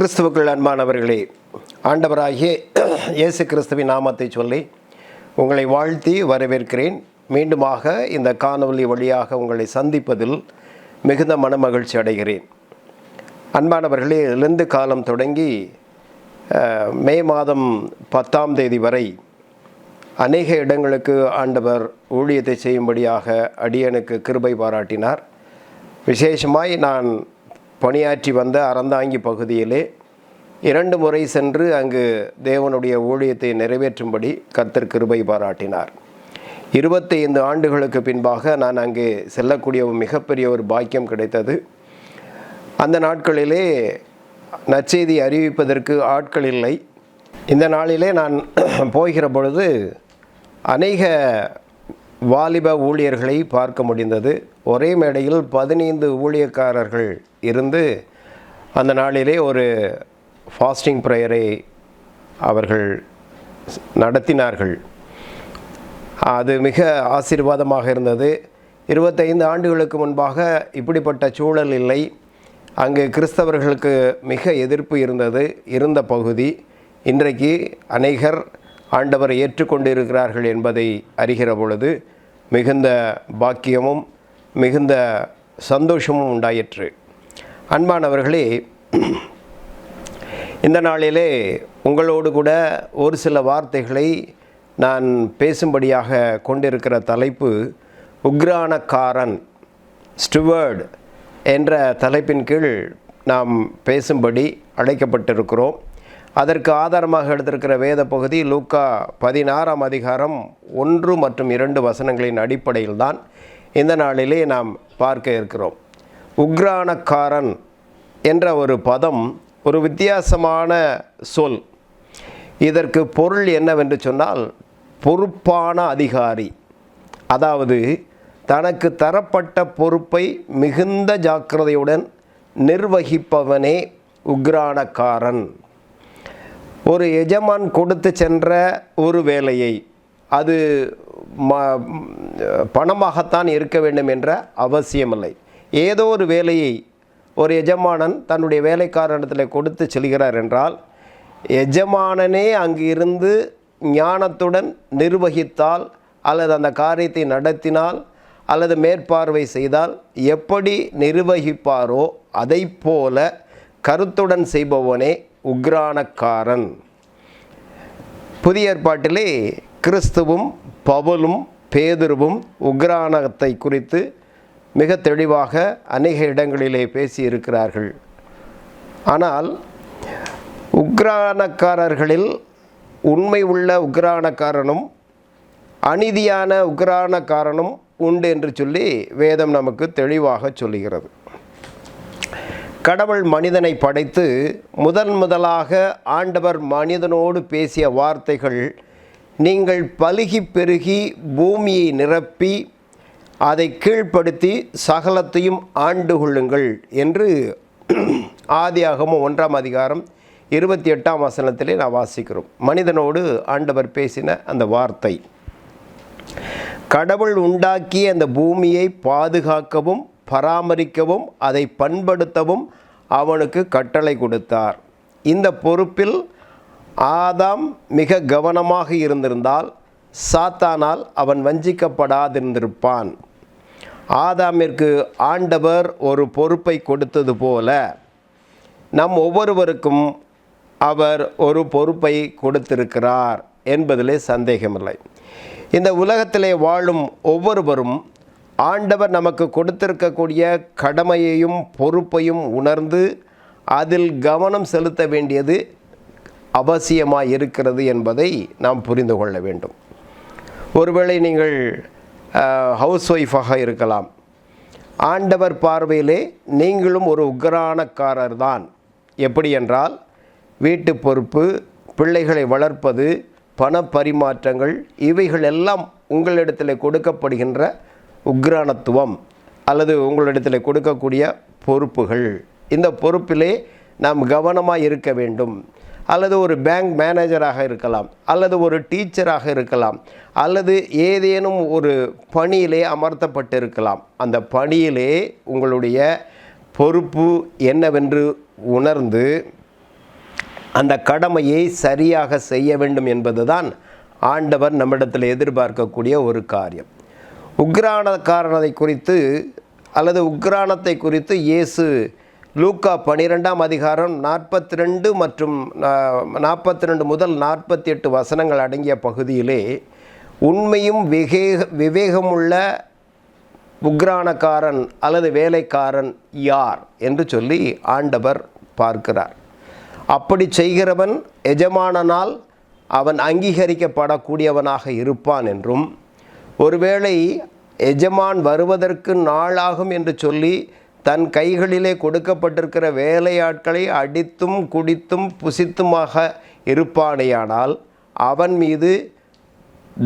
கிறிஸ்துவுக்குள் அன்பானவர்களே ஆண்டவராகிய இயேசு கிறிஸ்துவின் நாமத்தை சொல்லி உங்களை வாழ்த்தி வரவேற்கிறேன். மீண்டுமாக இந்த காணொலி வழியாக உங்களை சந்திப்பதில் மிகுந்த மனமகிழ்ச்சி அடைகிறேன். அன்பானவர்களே இருந்து காலம் தொடங்கி மே மாதம் பத்தாம் தேதி வரை அநேக இடங்களுக்கு ஆண்டவர் ஊழியத்தை செய்யும்படியாக அடியனுக்கு கிருபை பாராட்டினார். விசேஷமாய் நான் பணியாற்றி வந்த அறந்தாங்கி பகுதியிலே இரண்டு முறை சென்று அங்கு தேவனுடைய ஊழியத்தை நிறைவேற்றும்படி கர்த்தர் கிருபை பாராட்டினார். இருபத்தி ஐந்து ஆண்டுகளுக்கு பின்பாக நான் அங்கே செல்லக்கூடிய ஒரு மிகப்பெரிய ஒரு பாக்கியம் கிடைத்தது. அந்த நாட்களிலே நற்செய்தி அறிவிப்பதற்கு ஆட்கள் இல்லை. இந்த நாளிலே நான் போகிற பொழுது அநேக வாலிப ஊழியர்களை பார்க்க முடிந்தது. ஒரே மேடையில் பதினைந்து ஊழியக்காரர்கள் இருந்து அந்த நாளிலே ஒரு ஃபாஸ்டிங் ப்ரேயரை அவர்கள் நடத்தினார்கள். அது மிக ஆசீர்வாதமாக இருந்தது. இருபத்தைந்து ஆண்டுகளுக்கு முன்பாக இப்படிப்பட்ட சூழல் இல்லை. அங்கு கிறிஸ்தவர்களுக்கு மிக எதிர்ப்பு இருந்தது. இருந்த பகுதி இன்றைக்கு அநேகர் ஆண்டவரை ஏற்றுக்கொண்டிருக்கிறார்கள் என்பதை அறிகிற பொழுது மிகுந்த பாக்கியமும் மிகுந்த சந்தோஷமும் உண்டாயிற்று. அன்பானவர்களே இந்த நாளிலே உங்களோடு கூட ஒரு சில வார்த்தைகளை நான் பேசும்படியாக கொண்டிருக்கிற தலைப்பு உக்ரானக்காரன் ஸ்டுவர்ட் என்ற தலைப்பின் கீழ் நாம் பேசும்படி அழைக்கப்பட்டிருக்கிறோம். அதற்கு ஆதாரமாக எடுத்திருக்கிற வேத பகுதி லூக்கா பதினாறாம் அதிகாரம் ஒன்று மற்றும் இரண்டு வசனங்களின் அடிப்படையில் தான் இந்த நாளிலே நாம் பார்க்க இருக்கிறோம். உக்ரானக்காரன் என்ற ஒரு பதம் ஒரு வித்தியாசமான சொல். இதற்கு பொருள் என்னவென்று சொன்னால் பொறுப்பான அதிகாரி. அதாவது தனக்கு தரப்பட்ட பொறுப்பை மிகுந்த ஜாக்கிரதையுடன் நிர்வகிப்பவனே உக்ரானக்காரன். ஒரு எஜமான் கொடுத்து சென்ற ஒரு வேலையை அது ம பணமாகத்தான் இருக்க வேண்டும் என்ற அவசியமில்லை. ஏதோ ஒரு வேலையை ஒரு எஜமானன் தன்னுடைய வேலைக்காரனிடத்தில் கொடுத்து செல்கிறார் என்றால் எஜமானனே அங்கு இருந்து ஞானத்துடன் நிர்வகித்தால் அல்லது அந்த காரியத்தை நடத்தினால் அல்லது மேற்பார்வை செய்தால் எப்படி நிர்வகிப்பாரோ அதை போல கருத்துடன் செய்பவனே உக்ரானக்காரன். புதிய ஏற்பாட்டிலே கிறிஸ்துவும் பவுலும் பேதுருவும் உக்ரானத்தை குறித்து மிக தெளிவாக அநேக இடங்களிலே பேசியிருக்கிறார்கள். ஆனால் உக்ரானக்காரர்களில் உண்மை உள்ள உக்ரானக்காரனும் அநீதியான உக்ரானக்காரனும் உண்டு என்று சொல்லி வேதம் நமக்கு தெளிவாக சொல்லுகிறது. கடவுள் மனிதனை படைத்து முதன் முதலாக ஆண்டவர் மனிதனோடு பேசிய வார்த்தைகள் நீங்கள் பலுகி பெருகி பூமியை நிரப்பி அதை கீழ்ப்படுத்தி சகலத்தையும் ஆண்டு கொள்ளுங்கள் என்று ஆதியாகமும் ஒன்றாம் அதிகாரம் இருபத்தி எட்டாம் வசனத்திலே நான் வாசிக்கிறோம். மனிதனோடு ஆண்டவர் பேசின அந்த வார்த்தை கடவுள் உண்டாக்கிய அந்த பூமியை பாதுகாக்கவும் பராமரிக்கவும் அதை பண்படுத்தவும் அவனுக்கு கட்டளை கொடுத்தார். இந்த பொறுப்பில் ஆதாம் மிக கவனமாக இருந்திருந்தால் சாத்தானால் அவன் வஞ்சிக்கப்படாதிருந்திருப்பான். ஆதாமிற்கு ஆண்டவர் ஒரு பொறுப்பை கொடுத்தது போல நம் ஒவ்வொருவருக்கும் அவர் ஒரு பொறுப்பை கொடுத்திருக்கிறார் என்பதிலே சந்தேகமில்லை. இந்த உலகத்திலே வாழும் ஒவ்வொருவரும் ஆண்டவர் நமக்கு கொடுத்திருக்கக்கூடிய கடமையையும் பொறுப்பையும் உணர்ந்து அதில் கவனம் செலுத்த வேண்டியது அவசியமாக இருக்கிறது என்பதை நாம் புரிந்து கொள்ள வேண்டும். ஒருவேளை நீங்கள் ஹவுஸ் ஒய்ஃபாக இருக்கலாம். ஆண்டவர் பார்வையிலே நீங்களும் ஒரு உக்ரானக்காரர் தான் எப்படி என்றால் வீட்டு பொறுப்பு பிள்ளைகளை வளர்ப்பது பண பரிமாற்றங்கள் இவைகள் எல்லாம் உங்களிடத்தில் கொடுக்கப்படுகின்ற உக்ரானத்துவம் அல்லது உங்களிடத்தில் கொடுக்கக்கூடிய பொறுப்புகள். இந்த பொறுப்பிலே நாம் கவனமாக இருக்க வேண்டும். அல்லது ஒரு பேங்க் மேனேஜராக இருக்கலாம் அல்லது ஒரு டீச்சராக இருக்கலாம் அல்லது ஏதேனும் ஒரு பணியிலே அமர்த்தப்பட்டிருக்கலாம். அந்த பணியிலே உங்களுடைய பொறுப்பு என்னவென்று உணர்ந்து அந்த கடமையை சரியாக செய்ய வேண்டும் என்பதுதான் ஆண்டவர் நம்மிடத்தில் எதிர்பார்க்கக்கூடிய ஒரு காரியம். உக்ரானக்காரனை குறித்து அல்லது உக்ரானத்தை குறித்து இயேசு லூக்கா பனிரெண்டாம் அதிகாரம் நாற்பத்தி ரெண்டு மற்றும் நாற்பத்தி ரெண்டு முதல் நாற்பத்தி எட்டு வசனங்கள் அடங்கிய பகுதியிலே உண்மையும் விவேக விவேகமுள்ள உக்ரானக்காரன் அல்லது வேலைக்காரன் யார் என்று சொல்லி ஆண்டவர் பார்க்கிறார். அப்படி செய்கிறவன் எஜமானனால் அவன் அங்கீகரிக்கப்படக்கூடியவனாக இருப்பான் என்றும் ஒருவேளை எஜமான் வருவதற்கு நாளாகும் என்று சொல்லி தன் கைகளிலே கொடுக்கப்பட்டிருக்கிற வேலையாட்களை அடித்தும் குடித்தும் புசித்துமாக இருப்பானேயானால் அவன் மீது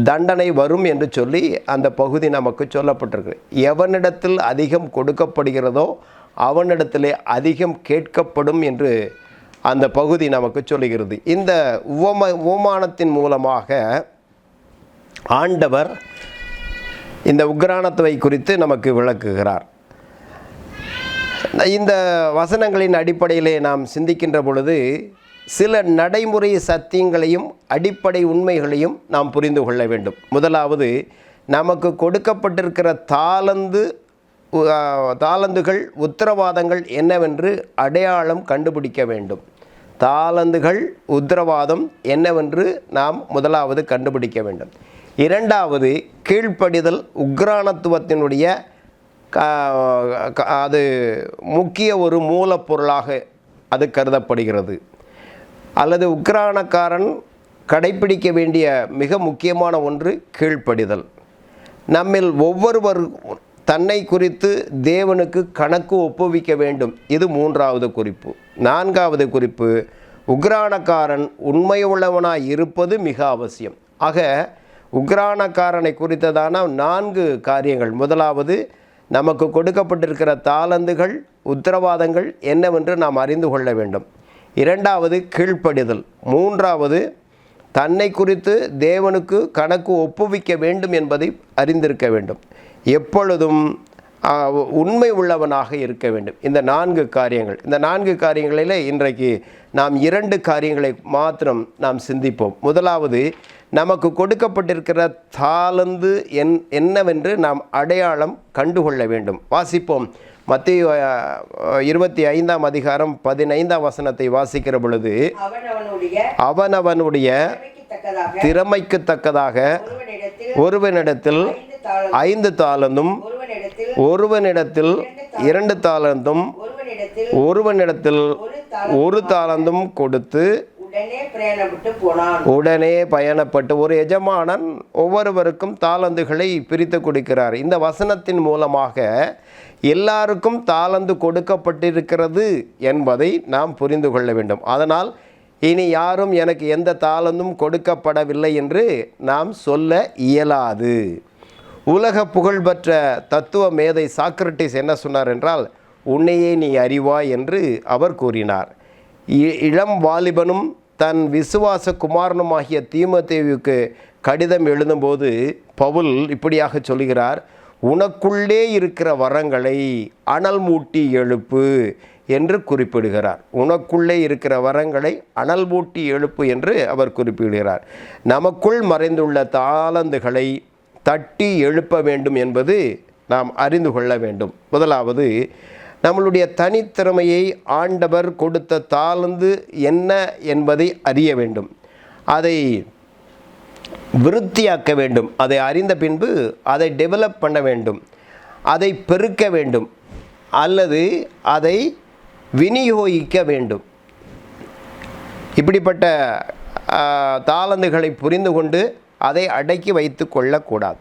தண்டனை வரும் என்று சொல்லி அந்த பகுதி நமக்கு சொல்லப்பட்டிருக்கு எவனிடத்தில் அதிகம் கொடுக்கப்படுகிறதோ அவனிடத்திலே அதிகம் கேட்கப்படும் என்று அந்த பகுதி நமக்கு சொல்லுகிறது. இந்த உவம உவமானத்தின் மூலமாக ஆண்டவர் இந்த உக்ரானத்துவை குறித்து நமக்கு விளக்குகிறார். இந்த வசனங்களின் அடிப்படையிலே நாம் சிந்திக்கின்ற பொழுது சில நடைமுறை சத்தியங்களையும் அடிப்படை உண்மைகளையும் நாம் புரிந்து கொள்ள வேண்டும். முதலாவது நமக்கு கொடுக்கப்பட்டிருக்கிற தாளந்து தாளந்துகள் உத்தரவாதங்கள் என்னவென்று அடையாளம் கண்டுபிடிக்க வேண்டும். தாளந்துகள் உத்தரவாதம் என்னவென்று நாம் முதலாவது கண்டுபிடிக்க வேண்டும். இரண்டாவது கீழ்ப்படிதல் உக்ரானத்துவத்தினுடைய அது முக்கிய ஒரு மூலப்பொருளாக அது கருதப்படுகிறது. அல்லது உக்ரானக்காரன் கடைப்பிடிக்க வேண்டிய மிக முக்கியமான ஒன்று கீழ்ப்படிதல். நம்மில் ஒவ்வொருவர் தன்னை குறித்து தேவனுக்கு கணக்கு ஒப்புவிக்க வேண்டும். இது மூன்றாவது குறிப்பு. நான்காவது குறிப்பு உக்ரானக்காரன் உண்மையுள்ளவனாய் இருப்பது மிக அவசியம். ஆக உக்ரானக்காரனை குறித்ததான நான்கு காரியங்கள். முதலாவது நமக்கு கொடுக்கப்பட்டிருக்கிற தாளந்துகள் உத்தரவாதங்கள் என்னவென்று நாம் அறிந்து கொள்ள வேண்டும். இரண்டாவது கீழ்ப்படிதல். மூன்றாவது தன்னை குறித்து தேவனுக்கு கணக்கு ஒப்புவிக்க வேண்டும் என்பதை அறிந்திருக்க வேண்டும். எப்பொழுதும் உண்மை உள்ளவனாக இருக்க வேண்டும். இந்த நான்கு காரியங்கள். இந்த நான்கு காரியங்களில் இன்றைக்கு நாம் இரண்டு காரியங்களை மாத்திரம் நாம் சிந்திப்போம். முதலாவது நமக்கு கொடுக்கப்பட்டிருக்கிற தாளந்து என் என்னவென்று நாம் அடையாளம் கண்டுகொள்ள வேண்டும். வாசிப்போம். மத்திய இருபத்தி ஐந்தாம் அதிகாரம் பதினைந்தாம் வசனத்தை வாசிக்கிற பொழுது அவனவனுடைய திறமைக்கு தக்கதாக ஒருவனிடத்தில் ஐந்து தாளந்தும் ஒருவனிடத்தில் இரண்டு தாளந்தும் ஒருவனிடத்தில் ஒரு தாளந்தும் கொடுத்து உடனே பயணப்பட்டு ஒரு எஜமானன் ஒவ்வொருவருக்கும் தாளந்துகளை பிரித்து கொடுக்கிறார். இந்த வசனத்தின் மூலமாக எல்லாருக்கும் தாளந்து கொடுக்கப்பட்டிருக்கிறது என்பதை நாம் புரிந்து கொள்ள வேண்டும். அதனால் இனி யாரும் எனக்கு எந்த தாளந்தும் கொடுக்கப்படவில்லை என்று நாம் சொல்ல இயலாது. உலக புகழ்பெற்ற தத்துவ மேதை சாக்ரட்டிஸ் என்ன சொன்னார் என்றால் உன்னையே நீ அறிவாய் என்று அவர் கூறினார். இ- இளம் வாலிபனும் தன் விசுவாச குமாரனுமாகிய தீமதேவிக்கு கடிதம் எழுதும்போது பவுல் இப்படியாக சொல்கிறார் உனக்குள்ளே இருக்கிற வரங்களை அனல் மூட்டி எழுப்பு என்று குறிப்பிடுகிறார். உனக்குள்ளே இருக்கிற வரங்களை அனல் மூட்டி எழுப்பு என்று அவர் குறிப்பிடுகிறார். நமக்குள் மறைந்துள்ள தாளந்துகளை தட்டி எழுப்ப வேண்டும் என்பது நாம் அறிந்து கொள்ள வேண்டும். முதலாவது நம்மளுடைய தனித்திறமையை ஆண்டவர் கொடுத்த தாளந்து என்ன என்பதை அறிய வேண்டும். அதை விருத்தியாக்க வேண்டும். அதை அறிந்த பின்பு அதை டெவலப் பண்ண வேண்டும். அதை பெருக்க வேண்டும். அல்லது அதை விநியோகிக்க வேண்டும். இப்படிப்பட்ட தாளந்துகளை புரிந்து கொண்டு அதை அடக்கி வைத்து கொள்ளக்கூடாது.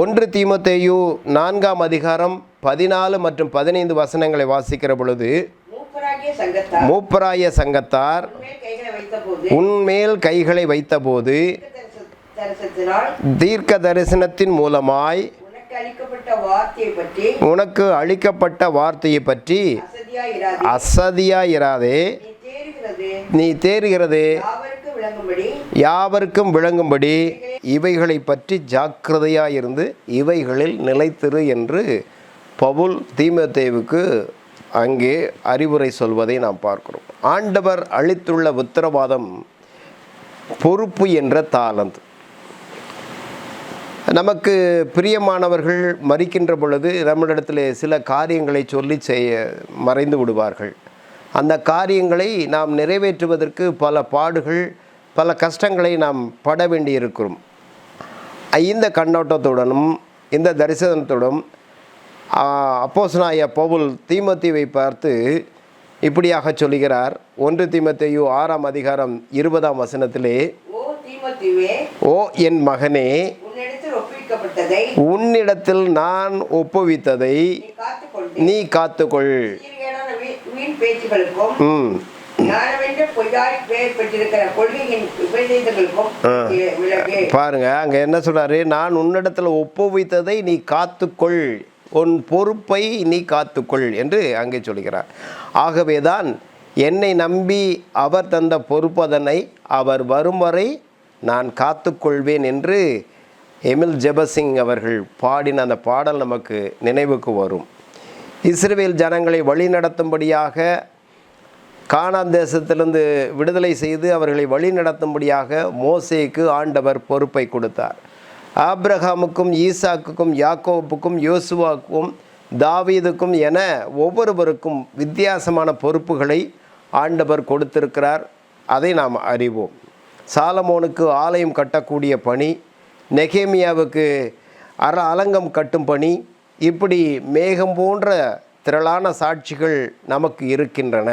ஒன்று தீமத்தேயு நான்காம் அதிகாரம் பதினாலு மற்றும் பதினைந்து வசனங்களை வாசிக்கிற பொழுது மூப்பராய சங்கத்தார் உன்மேல் கைகளை வைத்தபோது தீர்க்க தரிசனத்தின் மூலமாய் உனக்கு அளிக்கப்பட்ட வார்த்தையை பற்றி அசதியாயிராதே. நீ தேறுகிறது. யாவருக்கும் விளங்கும்படி இவைகளை பற்றி ஜாக்கிரதையாயிருந்து இவைகளில் நிலைத்திரு என்று பவுல் தீமத்தேவுக்கு அங்கே அறிவுரை சொல்வதை நாம் பார்க்கிறோம். ஆண்டவர் அளித்துள்ள உத்தரவாதம் பொறுப்பு என்ற தாளந்து. நமக்கு பிரியமானவர்கள் மறிக்கின்ற பொழுது நம்மளிடத்தில் சில காரியங்களை சொல்லி செய்ய மறைந்து விடுவார்கள். அந்த காரியங்களை நாம் நிறைவேற்றுவதற்கு பல பாடுகள் பல கஷ்டங்களை நாம் பட வேண்டியிருக்கிறோம். இந்த கண்ணோட்டத்துடனும் இந்த தரிசனத்துடன் அப்போஸ்னாய பவுல் தீமோத்தேயுவை பார்த்து இப்படியாக சொல்கிறார் ஒன்று தீமோத்தேயு ஆறாம் அதிகாரம் இருபதாம் வசனத்திலே ஓ என் மகனே உன்னிடத்தில் நான் ஒப்புவித்ததை நீ காத்துக்கொள். ம். பாருங்க அங்க என்ன சொல்றாரு? நான் உன்னிடத்தில் ஒப்புவித்ததை நீ காத்துக்கொள். உன் பொறுப்பை நீ காத்துக்கொள் என்று அங்கே சொல்கிறார். ஆகவேதான் என்னை நம்பி அவர் தந்த பொறுப்பதனை அவர் வரும் வரை நான் காத்துக்கொள்வேன் என்று எமில் ஜெபசிங் அவர்கள் பாடின அந்த பாடல் நமக்கு நினைவுக்கு வரும். இஸ்ரவேல் ஜனங்களை வழிநடத்தும்படியாக கானான் தேசத்திலிருந்து விடுதலை செய்து அவர்களை வழிநடத்தும்படியாக மோசேக்கு ஆண்டவர் பொறுப்பை கொடுத்தார். ஆப்ரஹாமுக்கும் ஈசாக்குக்கும் யாக்கோப்புக்கும் யோசுவாவுக்கும் தாவீதுக்கும் என ஒவ்வொருவருக்கும் வித்தியாசமான பொறுப்புகளை ஆண்டவர் கொடுத்திருக்கிறார். அதை நாம் அறிவோம். சாலமோனுக்கு ஆலயம் கட்டக்கூடிய பணி நெகேமியாவுக்கு அற அலங்கம் கட்டும் பணி இப்படி மேகம் போன்ற திரளான சாட்சிகள் நமக்கு இருக்கின்றன.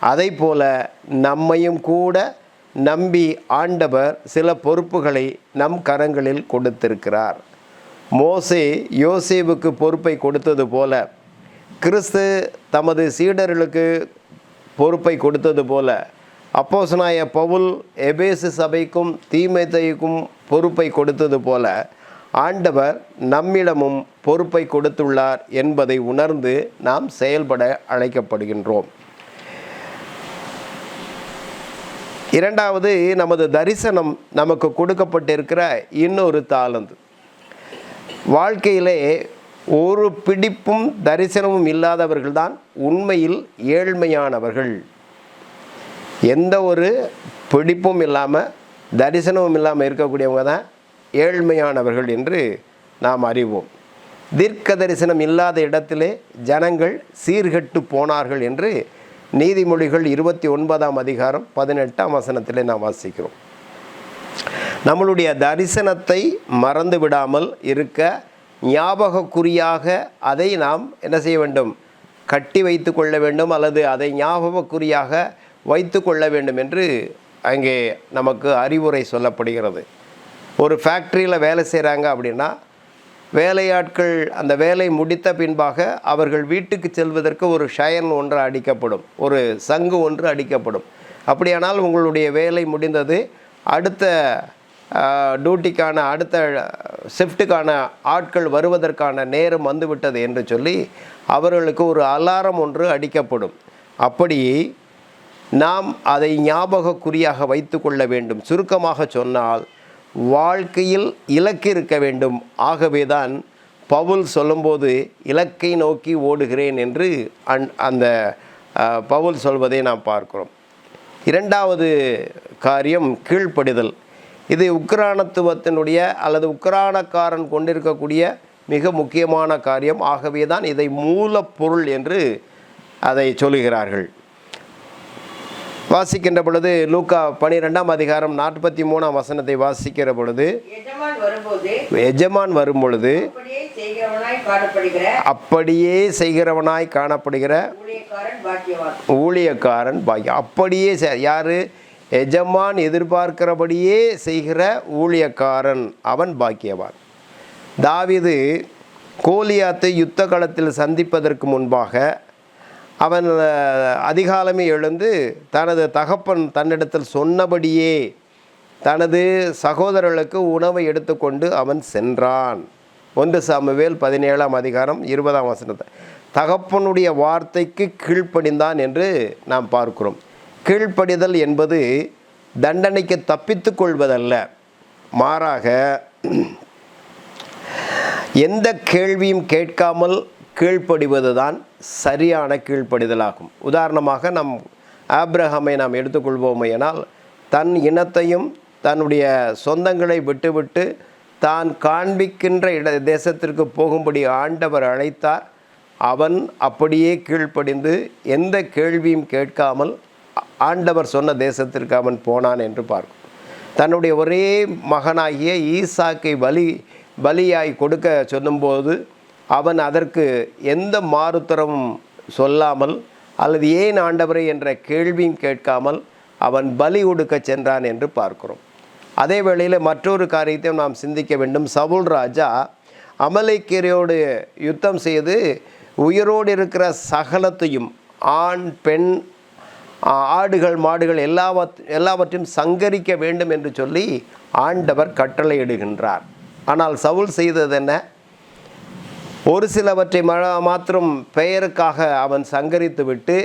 அதை போல நம்மையும் கூட நம்பி ஆண்டவர் சில பொறுப்புகளை நம் கரங்களில் கொடுத்திருக்கிறார். மோசே யோசேவுக்கு பொறுப்பை கொடுத்தது போல கிறிஸ்து தமது சீடர்களுக்கு பொறுப்பை கொடுத்தது போல அப்போசனாய பவுல் எபேசு சபைக்கும் தீமைத்தைக்கும் பொறுப்பை கொடுத்தது போல ஆண்டவர் நம்மிடமும் பொறுப்பை கொடுத்துள்ளார் என்பதை உணர்ந்து நாம் செயல்பட அழைக்கப்படுகின்றோம். இரண்டாவது நமது தரிசனம் நமக்கு கொடுக்கப்பட்டிருக்கிற இன்னொரு தாளந்து. வாழ்க்கையிலே ஒரு பிடிப்பும் தரிசனமும் இல்லாதவர்கள்தான் உண்மையில் ஏழ்மையானவர்கள். எந்த ஒரு பிடிப்பும் இல்லாமல் தரிசனமும் இல்லாமல் இருக்கக்கூடியவங்க தான் ஏழ்மையானவர்கள் என்று நாம் அறிவோம். தீர்க்க தரிசனம் இல்லாத இடத்திலே ஜனங்கள் சீர்கெட்டு போனார்கள் என்று நீதிமொழிகள் இருபத்தி ஒன்பதாம் அதிகாரம் பதினெட்டாம் வசனத்தில் நாம் வாசிக்கிறோம். நம்மளுடைய தரிசனத்தை மறந்து விடாமல் இருக்க ஞாபகக்குறியாக அதை நாம் என்ன செய்ய வேண்டும்? கட்டி வைத்து கொள்ள வேண்டும் அல்லது அதை ஞாபகக்குறியாக வைத்து கொள்ள வேண்டும்? என்று அங்கே நமக்கு அறிவுரை சொல்லப்படுகிறது. ஒரு ஃபேக்ட்ரியில் வேலை செய்கிறாங்க அப்படின்னா வேலையாட்கள் அந்த வேலை முடித்த பின்பாக அவர்கள் வீட்டுக்கு செல்வதற்கு ஒரு ஷயன் ஒன்று அடிக்கப்படும் ஒரு சங்கு ஒன்று அடிக்கப்படும். அப்படியானால் உங்களுடைய வேலை முடிந்தது அடுத்த டியூட்டிக்கான அடுத்த ஷிஃப்ட்டுக்கான ஆட்கள் வருவதற்கான நேரம் வந்துவிட்டது என்று சொல்லி அவர்களுக்கு ஒரு அலாரம் ஒன்று அடிக்கப்படும். அப்படி நாம் அதை ஞாபகக்குறியாக வைத்து கொள்ள வேண்டும். சுருக்கமாக சொன்னால் வாழ்க்கையில் இலக்கு இருக்க வேண்டும். ஆகவேதான் பவுல் சொல்லும்போது இலக்கை நோக்கி ஓடுகிறேன் என்று அந் அந்த பவுல் சொல்வதை நாம் பார்க்கிறோம். இரண்டாவது காரியம் கீழ்ப்படுதல். இது உக்ரானத்துவத்தினுடைய அல்லது உக்ரானக்காரன் கொண்டிருக்கக்கூடிய மிக முக்கியமான காரியம். ஆகவே தான் இதை மூலப்பொருள் என்று அதை சொல்லுகிறார்கள். வாசிக்கின்ற பொழுது லூக்கா பனிரெண்டாம் அதிகாரம் நாற்பத்தி மூணாம் வசனத்தை வாசிக்கிற பொழுது எஜமான் வரும் பொழுது அப்படியே செய்கிறவனாய் காணப்படுகிற ஊழியக்காரன் பாக்கியம் அப்படியே யாரு? எஜமான் எதிர்பார்க்கிறபடியே செய்கிற ஊழியக்காரன் அவன் பாக்கியவான். தாவீது கோலியாத்தை யுத்த களத்தில் சந்திப்பதற்கு முன்பாக அவன் அதிகாலமே எழுந்து தனது தகப்பன் தன்னிடத்தில் சொன்னபடியே தனது சகோதரர்களுக்கு உணவை எடுத்துக்கொண்டு அவன் சென்றான். ஒன்று சாமுவேல் பதினேழாம் அதிகாரம் இருபதாம் வசனத்தை. தகப்பனுடைய வார்த்தைக்கு கீழ்ப்படிந்தான் என்று நாம் பார்க்கிறோம். கீழ்ப்படிதல் என்பது தண்டனைக்கு தப்பித்து கொள்வதல்ல. மாறாக எந்த கேள்வியும் கேட்காமல் கீழ்ப்படிவது தான் சரியான கீழ்ப்படிதலாகும். உதாரணமாக நம் ஆப்ரஹாமை நாம் எடுத்துக்கொள்வோமையானால் தன் இனத்தையும் தன்னுடைய சொந்தங்களை விட்டுவிட்டு தான் காண்பிக்கின்ற இட தேசத்திற்கு போகும்படி ஆண்டவர் அழைத்தார். அவன் அப்படியே கீழ்ப்படிந்து எந்த கேள்வியும் கேட்காமல் ஆண்டவர் சொன்ன தேசத்திற்கு அவன் போனான் என்று பார்க்கும். தன்னுடைய ஒரே மகனாகிய ஈசாக்கை பலி பலியாய் கொடுக்க சொல்லும்போது அவன் அதற்கு எந்த மாறுத்தரமும் சொல்லாமல் அல்லது ஏன் ஆண்டவரை என்ற கேள்வியும் கேட்காமல் அவன் பலி கொடுக்க சென்றான் என்று பார்க்கிறோம். அதே வேளையில் மற்றொரு காரியத்தை நாம் சிந்திக்க வேண்டும். சவுல் ராஜா அமலைக்கீரையோடு யுத்தம் செய்து உயிரோடு இருக்கிற சகலத்தையும் ஆண் பெண் ஆடுகள் மாடுகள் எல்லாவற் எல்லாவற்றையும் சங்கரிக்க வேண்டும் என்று சொல்லி ஆண்டவர் கட்டளையிடுகின்றார். ஆனால் சவுல் செய்தது என்ன? ஒரு சிலவற்றை மாத்திரம் பெயருக்காக அவன் சங்கரித்து விட்டு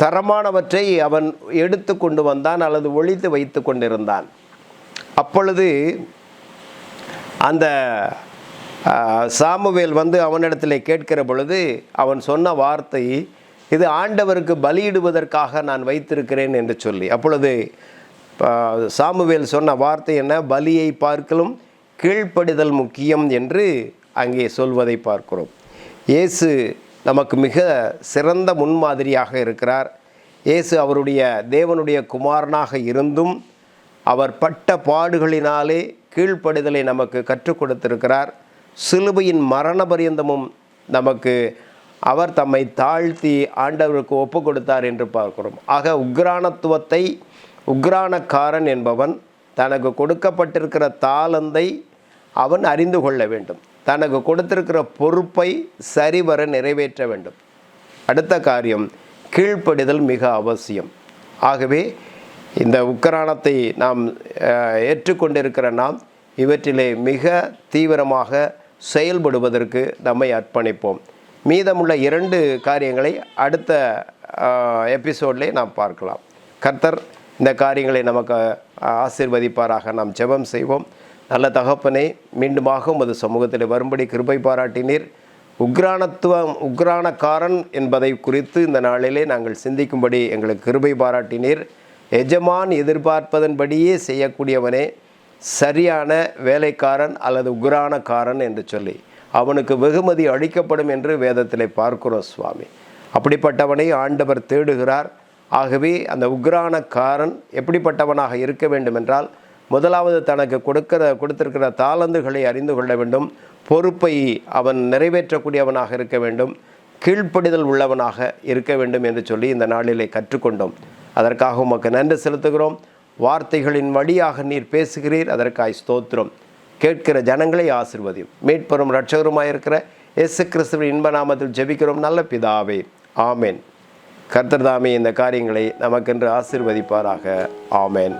தரமானவற்றை அவன் எடுத்து கொண்டு வந்தான் அல்லது ஒழித்து வைத்து கொண்டிருந்தான். அப்பொழுது அந்த சாமுவேல் வந்து அவனிடத்தில் கேட்கிற பொழுது அவன் சொன்ன வார்த்தை இது ஆண்டவருக்கு பலியிடுவதற்காக நான் வைத்திருக்கிறேன் என்று சொல்லி. அப்பொழுது சாமுவேல் சொன்ன வார்த்தை என்ன? பலியை பார்க்கலும் கீழ்ப்படிதல் முக்கியம் என்று அங்கே சொல்வதை பார்க்கிறோம். இயேசு நமக்கு மிக சிறந்த முன்மாதிரியாக இருக்கிறார். இயேசு அவருடைய தேவனுடைய குமாரனாக இருந்தும் அவர் பட்ட பாடுகளினாலே கீழ்ப்படுதலை நமக்கு கற்றுக் கொடுத்திருக்கிறார். சிலுவையின் மரண பரியந்தமும் நமக்கு அவர் தம்மை தாழ்த்தி ஆண்டவருக்கு ஒப்பு கொடுத்தார் என்று பார்க்கிறோம். ஆக உக்ரானத்துவத்தை உக்ரானக்காரன் என்பவன் தனக்கு கொடுக்கப்பட்டிருக்கிற தாளந்தை அவன் அறிந்து கொள்ள வேண்டும். தனக்கு கொடுத்திருக்கிற பொறுப்பை சரிவர நிறைவேற்ற வேண்டும். அடுத்த காரியம் கீழ்ப்படிதல் மிக அவசியம். ஆகவே இந்த உக்கரானத்தை நாம் ஏற்றுக்கொண்டிருக்கிற நாம் இவற்றிலே மிக தீவிரமாக செயல்படுவதற்கு நம்மை அர்ப்பணிப்போம். மீதமுள்ள இரண்டு காரியங்களை அடுத்த எபிசோட்லே நாம் பார்க்கலாம். கர்த்தர் இந்த காரியங்களை நமக்கு ஆசிர்வதிப்பாராக. நாம் ஜெபம் செய்வோம். நல்ல தகப்பனே மீண்டுமாக உமது சமூகத்தில் வரும்படி கிருபை பாராட்டினீர். உக்ரானத்துவம் உக்ரானக்காரன் என்பதை குறித்து இந்த நாளிலே நாங்கள் சிந்திக்கும்படி எங்களுக்கு கிருபை பாராட்டினீர். எஜமான் எதிர்பார்ப்பதன்படியே செய்யக்கூடியவனே சரியான வேலைக்காரன் அல்லது உக்ரானக்காரன் என்று சொல்லி அவனுக்கு வெகுமதி அளிக்கப்படும் என்று வேதத்திலே பார்க்கிறோம் சுவாமி. அப்படிப்பட்டவனை ஆண்டவர் தேடுகிறார். ஆகவே அந்த உக்ரானக்காரன் எப்படிப்பட்டவனாக இருக்க வேண்டும் என்றால் முதலாவது தனக்கு கொடுக்கிற கொடுத்திருக்கிற தாளந்துகளை அறிந்து கொள்ள வேண்டும். பொறுப்பை அவன் நிறைவேற்றக்கூடியவனாக இருக்க வேண்டும். கீழ்ப்படிதல் உள்ளவனாக இருக்க வேண்டும் என்று சொல்லி இந்த நாளிலே கற்றுக்கொண்டோம். அதற்காக உமக்கு நன்றி செலுத்துகிறோம். வார்த்தைகளின் வழியாக நீர் பேசுகிறீர். அதற்காய் ஸ்தோத்திரம். கேட்கிற ஜனங்களை ஆசிர்வதியும். மீட்பெறும் இரட்சகருமாயிருக்கிற இயேசு கிறிஸ்துவின் இன்ப நாமத்தில் ஜெபிக்கிறோம். நல்ல பிதாவே. ஆமேன். கர்த்தர் தாமே இந்த காரியங்களை நமக்கென்று ஆசிர்வதிப்பாராக. ஆமேன்.